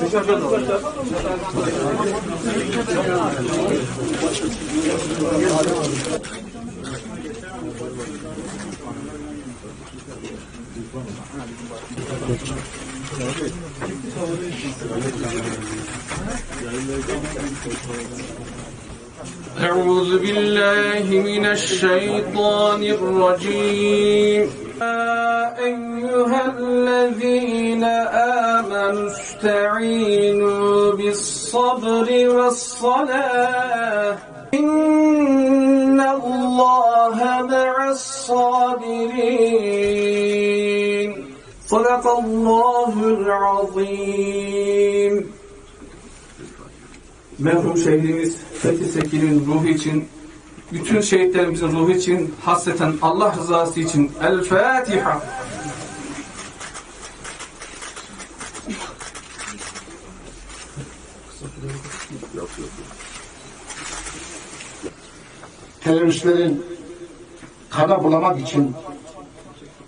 Teşekkür ederim. أعوذ بالله من الشيطان الرجيم. يا أيها الذين آمنوا استعينوا بالصبر والصلاة. إن الله مع الصابرين. صدق الله العظيم merhum şehidimiz Fethi Sekin'in ruhu için, bütün şehitlerimizin ruhu için, hasreten Allah rızası için El Fatiha. teröristlerin kana bulamak için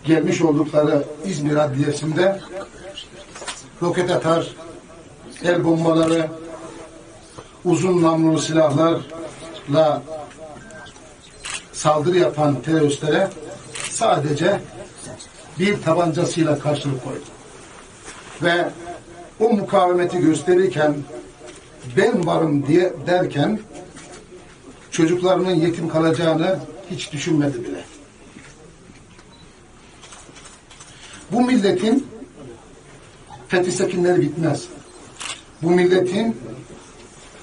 gelmiş oldukları İzmir Adliyesi'nde roket atar, el bombaları, uzun namlulu silahlarla saldırı yapan teröristlere sadece bir tabancasıyla karşılık koydu. Ve o mukavemeti gösterirken ben varım diye derken çocuklarının yetim kalacağını hiç düşünmedi bile. Bu milletin Fethi Sekinleri bitmez. Bu milletin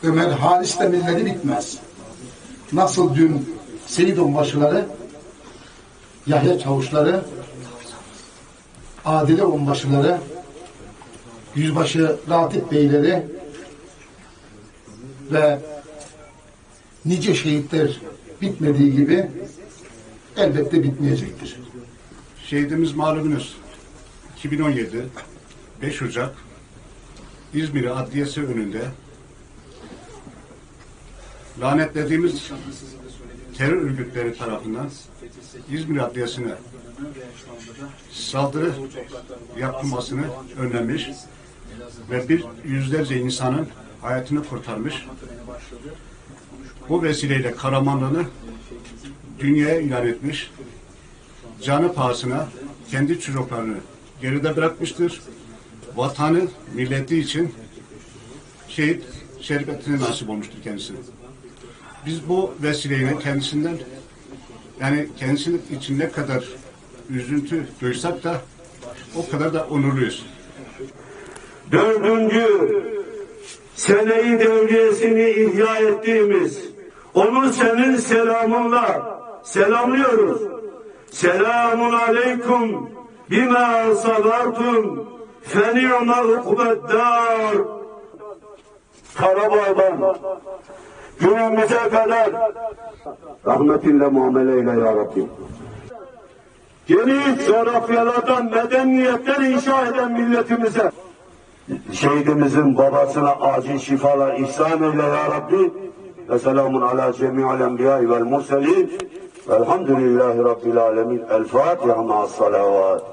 Ömer Halis demirleri bitmez. Nasıl dün Seyit Onbaşıları, Yahya Çavuşları, Adile Onbaşıları, Yüzbaşı Ratip Beyleri ve nice şehitler bitmediği gibi elbette bitmeyecektir. Şehidimiz malumunuz 2017 5 Ocak İzmir Adliyesi önünde lanetlediğimiz terör örgütleri tarafından İzmir Adliyesi'ne saldırı yapılmasını önlemiş ve bir yüzlerce insanın hayatını kurtarmış. Bu vesileyle kahramanlığını dünyaya ilan etmiş. Canı pahasına kendi çocuklarını geride bırakmıştır. Vatanı, milleti için şehit şerbetine nasip olmuştur kendisine. Biz bu vesileyle kendisinden yani kendisi için ne kadar üzüntü duysak da o kadar da onurluyuz. Dördüncü seneyi devriyesini ihya ettiğimiz onu senin selamınla selamlıyoruz. Selamun aleyküm bima sabartum feni'me ukbeddar Karabağ'dan günümüze kadar rahmetinle muamele eyle ya Rabbim. Geniş coğrafyalardan medeniyetler inşa eden milletimize şehidimizin babasına acil şifalar ihsan eyle ya Rabbi. Ve selamun ala cemi'al enbiya vel murselin. Velhamdülillahi Rabbil alemin. El Fatiha ma'as salavat.